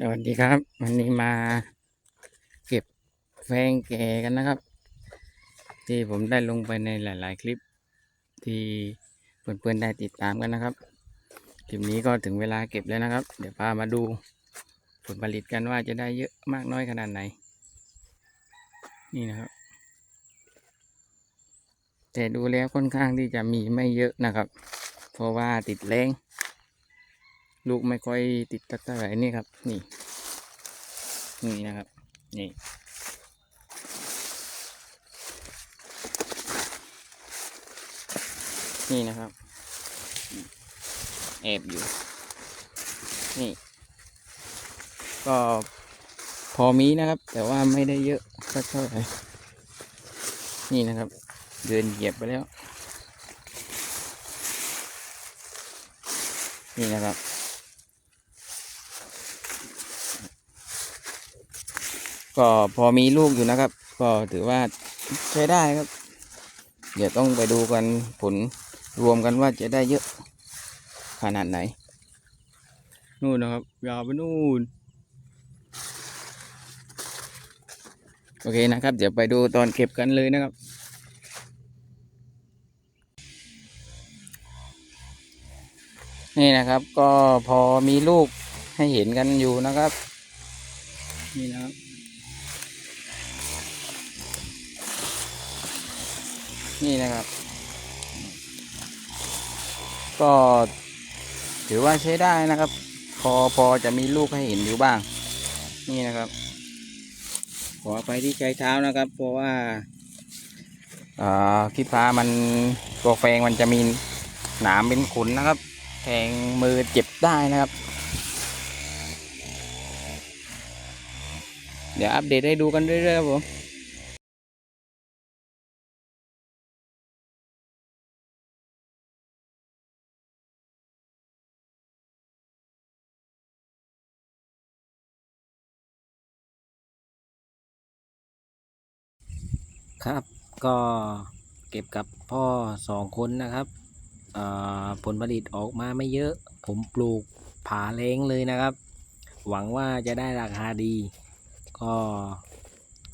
สวัสดีครับ วันนี้มาเก็บแฟงแก่กันนะครับ ที่ผมได้ลงไปในหลาย ๆ คลิป ที่เพื่อนๆได้ติดตามกันนะครับ คลิปนี้ก็ถึงเวลาเก็บแล้วนะครับ เดี๋ยวพามาดูผลผลิตกันว่าจะได้เยอะมากน้อยขนาดไหน นี่นะครับ แต่ดูแล้วค่อนข้างที่จะมีไม่เยอะนะครับ เพราะว่าติดแรง ลูกไม่ค่อยติดตัดเท่าไหร่นี่ครับ นี่ นี่นะครับ นี่ นี่นะครับ แอบอยู่ นี่ ก็พอมีนะครับ แต่ว่าไม่ได้เยอะสักเท่าไหร่ นี่นะครับ เดินเหยียบไปแล้ว นี่นะครับ ก็พอมีลูกอยู่นะครับ ก็ถือว่าใช้ได้ครับ เดี๋ยวต้องไปดูกันผลรวมกันว่าจะได้เยอะขนาดไหน นู่นนะครับ ยาวไปนู่น โอเคนะครับ เดี๋ยวไปดูตอนเก็บกันเลยนะครับนี่นะครับก็พอมีลูกให้เห็นกันอยู่นะครับ นี่นะครับ นี่นะครับ ก็ถือว่าใช้ได้นะครับ พอพอจะมีลูกให้เห็นอยู่บ้าง นี่นะครับ ขอไปที่ใจเท้านะครับ เพราะว่าอ่าขี้ฟ้ามันตัวแฟงมันจะมีหนามเป็นขุนนะครับแทงมือเจ็บได้นะครับ เดี๋ยวอัปเดตให้ดูกันเรื่อยๆครับผม ครับ ก็เก็บกับพ่อสองคนนะครับผลผลิตออกมาไม่เยอะ ผมปลูกผาเล้งเลยนะครับ หวังว่าจะได้ราคาดี ก็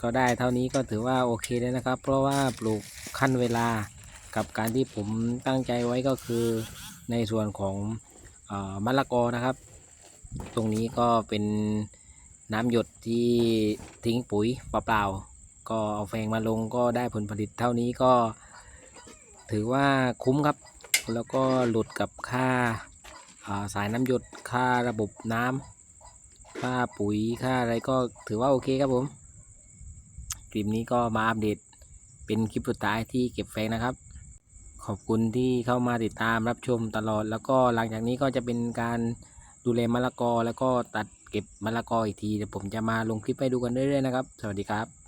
ก็ได้เท่านี้ก็ถือว่าโอเคเลยนะครับ เพราะว่าปลูกขั้นเวลากับการที่ผมตั้งใจไว้ก็คือในส่วนของอมะละกอนะครับ ตรงนี้ก็เป็นน้ำหยดที่ทิ้งปุ๋ยเปล่าๆ ก็เอาแฟงมาลงก็ได้ผลผลิตเท่านี้ก็ ถือว่าคุ้มครับ แล้วก็หลุดกับค่าาสายน้ำหยดค่าระบบน้ำค่าปุ๋ยค่าอะไรก็ถือว่าโอเคครับผมคลิปนี้ก็มาอัปเดตเป็นคลิปสุดท้ายที่เก็บแฟงนะครับ ขอบคุณที่เข้ามาติดตามรับชมตลอด แล้วก็หลังจากนี้ก็จะเป็นการดูแลมะละกอ แล้วก็ตัดเก็บมะละกออีกทีเดี๋ยวผมจะมาลงคลิปให้ดูกันเรื่อยๆนะครับ สวัสดีครับ